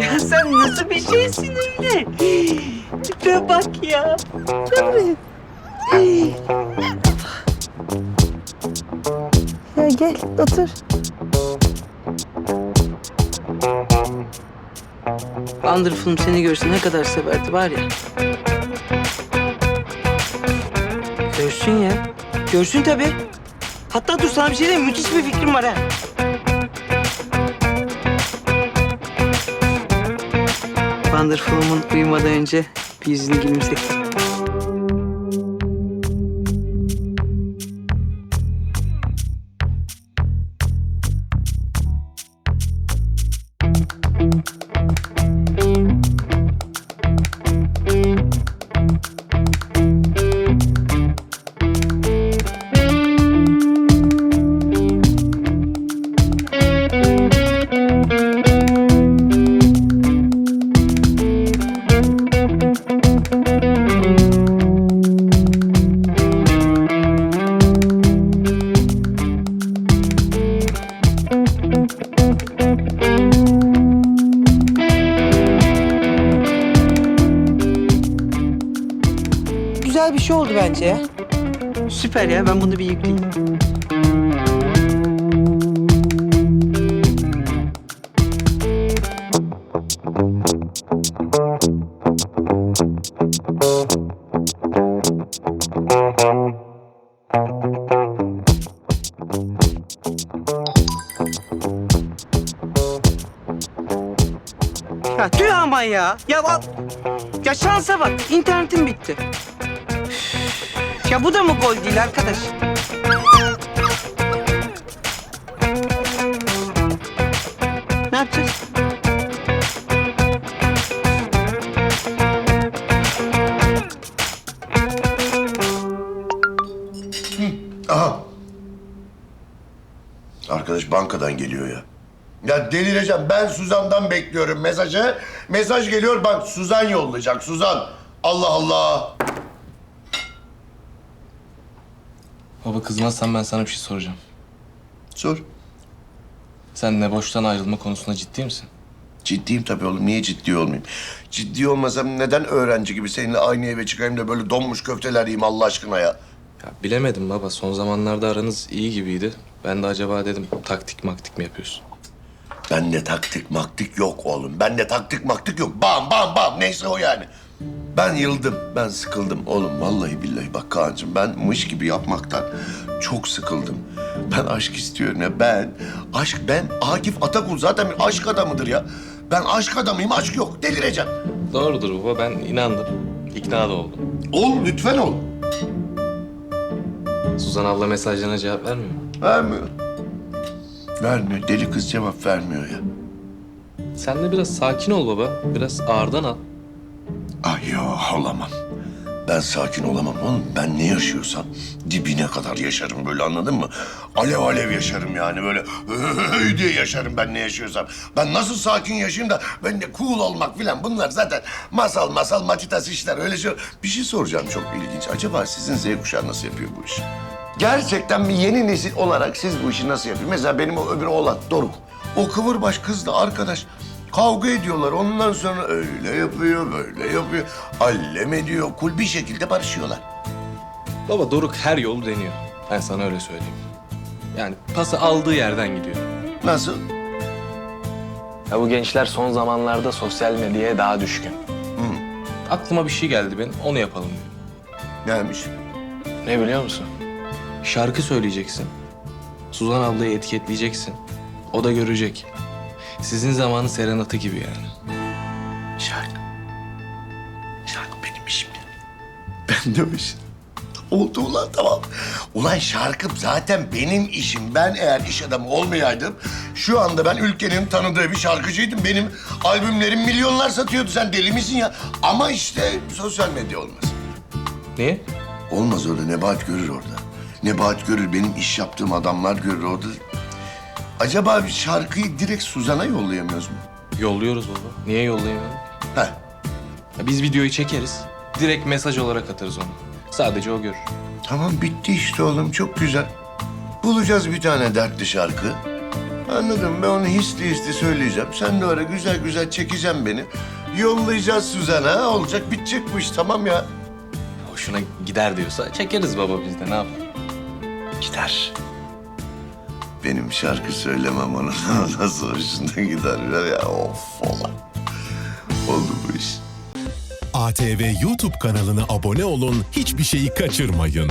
Ya sen nasıl bir şeysin öyle? Tipe bak ya. Tabii. Ya gel otur. Wonderful'um seni görse ne kadar severdi var ya. Görsün ya. Görsün tabii. Hatta dur sana bir şey diyeyim? Müthiş bir fikrim var ha. Wonderful'umun uyumadan önce bir yüzünü gülümset. Güzel bir şey oldu bence ya. Süper ya ben bunu bir yükleyeyim. Ya tüh ya. Ya bak. Ya şansa bak. internetim bitti. Ya bu da mı gol değil arkadaş? Ne yapacağız? Aha. Arkadaş bankadan geliyor ya. Ya delireceğim. Ben Suzan'dan bekliyorum mesajı. Mesaj geliyor bak Suzan yollayacak. Suzan. Allah Allah. Baba kızmazsan ben sana bir şey soracağım. Sor. Sen ne boştan ayrılma konusunda ciddi misin? Ciddiyim tabii oğlum. Niye ciddi olmayayım? Ciddi olmasam neden öğrenci gibi seninle aynı eve çıkayım da böyle donmuş köfteler yiyeyim Allah aşkına ya? Ya bilemedim baba. Son zamanlarda aranız iyi gibiydi. Ben de acaba dedim taktik maktik mi yapıyorsun? Bende taktik maktik yok oğlum. Bende taktik maktik yok. Bam bam bam neyse o yani. Ben yıldım, ben sıkıldım oğlum. Vallahi billahi bak Kaan'cığım ben mış gibi yapmaktan çok sıkıldım. Ben aşk istiyorum ya ben. Aşk ben Akif Atakul zaten bir aşk adamıdır ya. Ben aşk adamıyım aşk yok delireceğim. Doğrudur baba. Ben inandım. İkna da oldum. Ol lütfen ol. Suzan abla mesajlarına cevap vermiyor mu? Vermiyor. Vermiyor. Deli kız cevap vermiyor ya. Sen de biraz sakin ol baba. Biraz ağırdan al. Ay yo olamam. Ben sakin olamam oğlum. Ben ne yaşıyorsam dibine kadar yaşarım böyle anladın mı? Alev alev yaşarım yani böyle "Öy" diye yaşarım ben ne yaşıyorsam. Ben nasıl sakin yaşayayım da ben de cool olmak filan bunlar zaten masal masal matitas işler öyle şey. Bir şey soracağım çok ilginç. Acaba sizin Z kuşağı nasıl yapıyor bu işi? Gerçekten bir yeni nesil olarak siz bu işi nasıl yapıyor? Mesela benim o öbür oğlan Doruk. O kıvırbaş kızla arkadaş kavga ediyorlar. Ondan sonra öyle yapıyor, böyle yapıyor. Allem ediyor. Kul bir şekilde barışıyorlar. Baba Doruk her yolu deniyor. Ben sana öyle söyleyeyim. Yani pası aldığı yerden gidiyor. Nasıl? Ya bu gençler son zamanlarda sosyal medyaya daha düşkün. Aklıma bir şey geldi benim. Onu yapalım diyor. Neymiş? Ne biliyor musun? Şarkı söyleyeceksin. Suzan ablayı etiketleyeceksin. O da görecek. Sizin zamanı serenatı gibi yani. Şarkı. Şarkı benim işim ya. Ben de o iş. Oldu ulan tamam. Ulan şarkı zaten benim işim. Ben eğer iş adamı olmayaydım... ...şu anda ben ülkenin tanıdığı bir şarkıcıydım. Benim albümlerim milyonlar satıyordu. Sen deli misin ya? Ama işte sosyal medya olmaz. Niye? Olmaz öyle. Nebahat görür orada. Nebahat görür. Benim iş yaptığım adamlar görür orada. Acaba bir şarkıyı direkt Suzan'a yollayamıyoruz mu? Yolluyoruz baba. Niye yollayamıyorum? Heh. Ya biz videoyu çekeriz. Direkt mesaj olarak atarız onu. Sadece o görür. Tamam bitti işte oğlum. Çok güzel. Bulacağız bir tane dertli şarkı. Anladım ben onu hisli hisli söyleyeceğim. Sen de öyle güzel güzel çekeceğim beni. Yollayacağız Suzan'a. Olacak bitecek bu iş tamam ya. Hoşuna gider diyorsa çekeriz baba biz de ne yapalım. Gider. Benim şarkı söylemem onun nasıl hoşuna gider ya of falan. Oldu bu iş. ATV YouTube kanalına abone olun, hiçbir şeyi kaçırmayın.